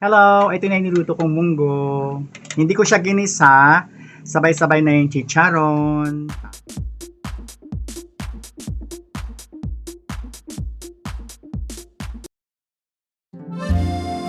Hello, ito na yung niluto kong munggo. Hindi ko siya ginisa. Sabay-sabay na yung chicharon. Oh,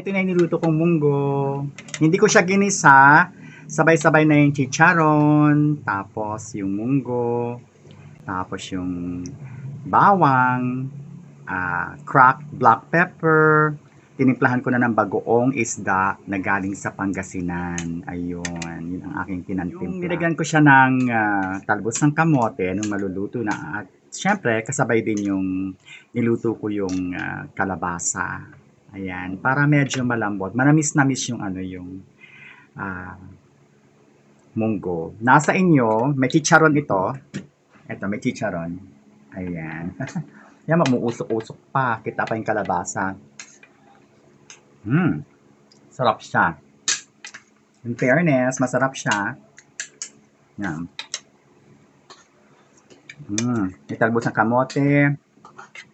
ito na yung niluto kong munggo. Hindi ko siya ginisa. Sabay-sabay na yung chicharon. Tapos yung munggo. Tapos yung bawang. ah, cracked black pepper. Tinimplahan ko na ng bagoong isda na galing sa Pangasinan. Ayun, yun ang aking pinantimpla. Yung nilagyan ko siya ng ah, talbos ng kamote nung maluluto na. At syempre, kasabay din yung niluto ko yung ah, kalabasa. Ayan, para medyo malambot. Manamis-namis yung ano yung ah, munggo. Nasa inyo, may chicharon ito. Ito, may chicharon. Ayan. Yan, mamuusok-usok pa. Kita pa yung kalabasa. Hmm. Sarap siya. In fairness, masarap siya. Yan. Hmm. May talbos ng kamote.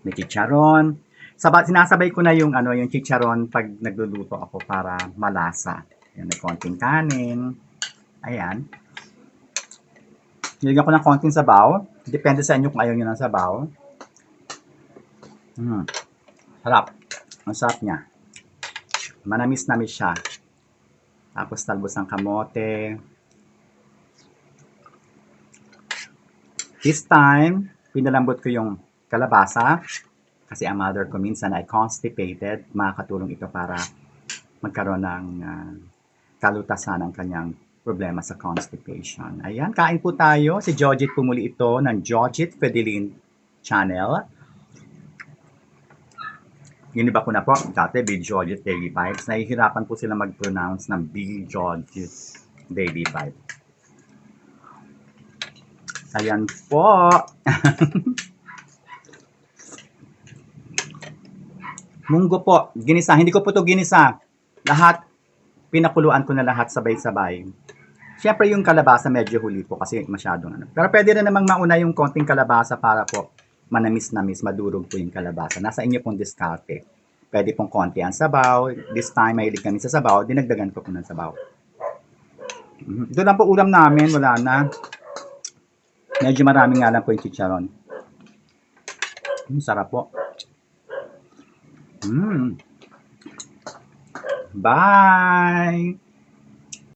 May chicharon. Saba, sinasabay ko na yung ano yung chicharon pag nagluluto ako para malasa. Yan, may konting kanin. Ayan. Nilagyan ko ng konting sabaw. Depende sa inyo kung ayaw nyo ng sabaw. Mm. Sarap. Ang sarap niya. Manamis-namis siya. Tapos talbos ng kamote. This time, pinalambot ko yung kalabasa. Kasi ang mother ko minsan ay constipated. Makakatulong ito para magkaroon ng ah, kalutasan ang kanyang problema sa constipation. Ayan, kain po tayo. Si Jojit pumuli ito ng Jojit Fedelin Channel. Yuniba ko na po, dati Big Jojit Daily Vibes. Nahihirapan po sila mag-pronounce ng Big Jojit Daily Vibes. Ayan po. Munggo po, ginisa. Hindi ko po to ginisa. Lahat, pinakuluan ko na lahat sabay-sabay. Siyempre yung kalabasa medyo huli po kasi masyadong ano. Pero pwede rin namang mauna yung konting kalabasa para po manamis-namis, madurog po yung kalabasa. Nasa inyo pong diskarte. Pwede pong konti ang sabaw. This time, mahilig kami sa sabaw. Dinagdagan ko po ng sabaw. Mhm. Ito lang po ulam namin. Wala na. Medyo maraming nga lang po yung chicharon. Sarap po. Mm. Bye!